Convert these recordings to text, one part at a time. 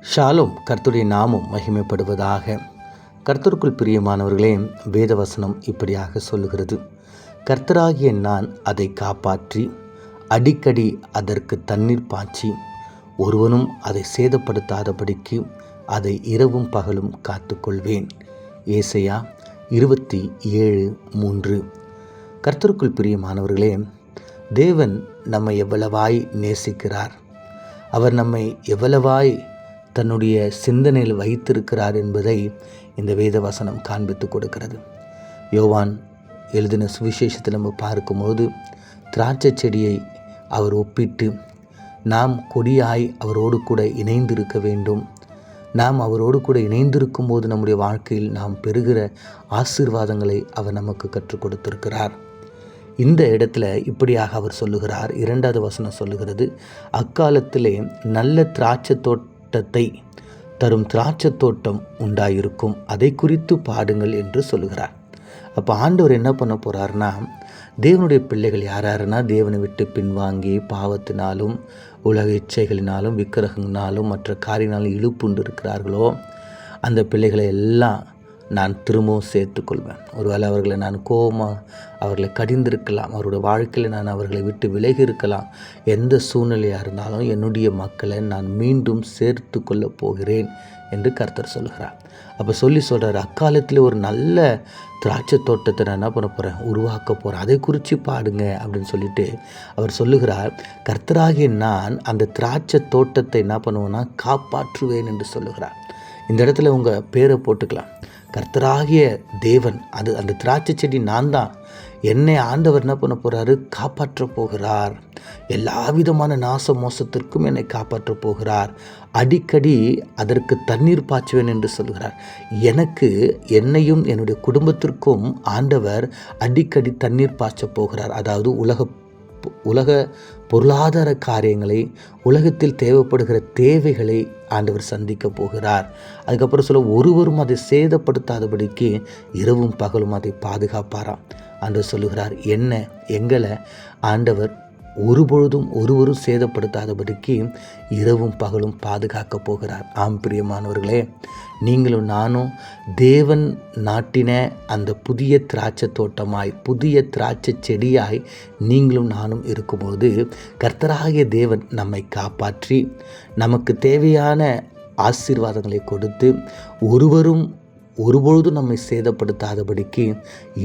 ஷாலும் கர்த்துடைய நாமும் மகிமைப்படுவதாக. கர்த்தருக்குள் பிரியமானவர்களே வேதவசனம் இப்படியாக சொல்லுகிறது. கர்த்தராகிய நான் அதை காப்பாற்றி அடிக்கடி அதற்கு தண்ணீர் பாய்ச்சி ஒருவனும் அதை சேதப்படுத்தாதபடிக்கு அதை இரவும் பகலும் காத்துக்கொள்வேன். ஏசையா இருபத்தி ஏழு மூன்று. கர்த்தருக்குள் பிரியமானவர்களே தேவன் நம்மை எவ்வளவாய் நேசிக்கிறார். அவர் நம்மை எவ்வளவாய் தன்னுடைய சிந்தனையில் வைத்திருக்கிறார் என்பதை இந்த வேத வசனம் காண்பித்து கொடுக்கிறது. யோவான் எழுதின சுவிசேஷத்தில் நம்ம பார்க்கும்போது திராட்சை செடியை அவர் ஒப்பிட்டு நாம் கொடியாய் அவரோடு கூட இணைந்திருக்க வேண்டும். நாம் அவரோடு கூட இணைந்திருக்கும் போது நம்முடைய வாழ்க்கையில் நாம் பெறுகிற ஆசீர்வாதங்களை அவர் நமக்கு கற்றுக் கொடுத்திருக்கிறார். இந்த இடத்துல இப்படியாக அவர் சொல்லுகிறார். இரண்டாவது வசனம் சொல்லுகிறது அக்காலத்திலே நல்ல திராட்சை தோட்டத்தை தரும் திராட்சை தோட்டம் உண்டாயிருக்கும். அதை குறித்து பாடுங்கள் என்று சொல்லுகிறார் அப்போ ஆண்டவர் என்ன பண்ண போகிறாருன்னா தேவனுடைய பிள்ளைகள் யார் யாருன்னா தேவனை விட்டு பின்வாங்கி பாவத்தினாலும் உலக இச்சைகளினாலும் விக்கிரகங்களாலும் மற்ற காரியனாலும் இழுப்புண்டு இருக்கிறார்களோ அந்த பிள்ளைகளை எல்லாம் நான் திரும்பவும் சேர்த்துக்கொள்வேன். ஒருவேளை அவர்களை நான் கோபமாக அவர்களை கடிந்திருக்கலாம். அவருடைய வாழ்க்கையில் நான் அவர்களை விட்டு விலகி இருக்கலாம் எந்த சூழ்நிலையாக இருந்தாலும் என்னுடைய மக்களை நான் மீண்டும் சேர்த்து கொள்ளப் போகிறேன் என்று கர்த்தர் சொல்கிறார் அப்போ சொல்லி சொல்கிறார் அக்காலத்தில் ஒரு நல்ல திராட்சை தோட்டத்தை நான் என்ன பண்ண போகிறேன் உருவாக்க போகிறேன் அதை குறித்து பாடுங்க அப்படின்னு சொல்லிட்டு அவர் சொல்லுகிறார். கர்த்தராகிய நான் அந்த திராட்சை தோட்டத்தை என்ன பண்ணுவேன்னா காப்பாற்றுவேன் என்று சொல்லுகிறார். இந்த இடத்துல உங்கள் பேரை போட்டுக்கலாம். கர்த்தராகிய தேவன் அது அந்த திராட்சை செடி நான் தான் என்னை ஆண்டவர் என்ன பண்ண போகிறாரு காப்பாற்ற போகிறார். எல்லா விதமான நாச மோசத்திற்கும் என்னை காப்பாற்ற போகிறார். அடிக்கடி அதற்கு தண்ணீர் பாய்ச்சுவேன் என்று சொல்கிறார். எனக்கு என்னையும் என்னுடைய குடும்பத்திற்கும் ஆண்டவர் அடிக்கடி தண்ணீர் பாய்ச்ச போகிறார். அதாவது உலக உலக பொருளாதார காரியங்களை உலகத்தில் தேவைப்படுகிற தேவைகளை ஆண்டவர் சந்திக்க போகிறார். அதுக்கப்புறம் சொல்ல ஒருவரும் அதை சேதப்படுத்தாதபடிக்கு இரவும் பகலும் அதை பாதுகாப்பாராம். ஆண்டவர் சொல்லுகிறார் என்ன? எங்களை ஆண்டவர் ஒருபொழுதும் ஒருவரும் சேதப்படுத்தாதபடிக்கு இரவும் பகலும் பாதுகாக்க போகிறார். ஆம் பிரியமானவர்களே நீங்களும் நானும் தேவன் நாட்டின அந்த புதிய திராட்சை தோட்டமாய் புதிய திராட்சை செடியாய் நீங்களும் நானும் இருக்கும்போது கர்த்தராகிய தேவன் நம்மை காப்பாற்றி நமக்கு தேவையான ஆசீர்வாதங்களை கொடுத்து ஒருவரும் ஒருபொழுதும் நம்மை சேதப்படுத்தாதபடிக்கு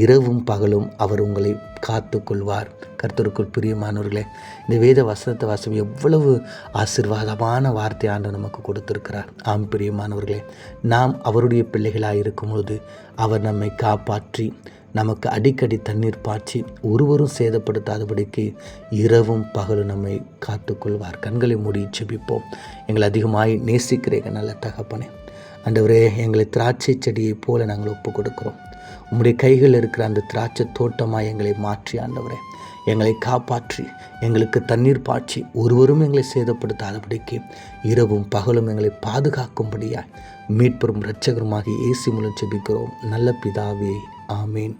இரவும் பகலும் அவர் உங்களை காத்து கொள்வார் கர்த்தருக்குள் பிரியமானவர்களே இந்த வேத வசனத்தை வாசம் எவ்வளவு ஆசிர்வாதமான வார்த்தை ஆண்டு நமக்கு கொடுத்திருக்கிறார். ஆம் பிரியமானவர்களே நாம் அவருடைய பிள்ளைகளாக இருக்கும்பொழுது அவர் நம்மை காப்பாற்றி நமக்கு அடிக்கடி தண்ணீர் பாய்ச்சி ஒருவரும் சேதப்படுத்தாதபடிக்கு இரவும் பகலும் நம்மை காத்துக்கொள்வார். கண்களை மூடி செபிப்போம் எங்களை அதிகமாய் நேசிக்கிறேங்க நல்ல தகப்பனே ஆண்டவரே எங்களை திராட்சை செடியைப் போல நாங்கள் ஒப்பு கொடுக்குறோம் உம்முடைய கைகளில் இருக்கிற அந்த திராட்சை தோட்டமாக எங்களை மாற்றி ஆண்டவரே. எங்களை காப்பாற்றி எங்களுக்கு தண்ணீர் பாய்ச்சி ஒருவரும் எங்களை சேதப்படுத்தாதபடிக்கு இரவும் பகலும் எங்களை பாதுகாக்கும்படியாய் மீட்பெறும் இரட்சகருமாகி ஏசி மூலம் செபிக்கிறோம் நல்ல பிதாவே ஆமேன்.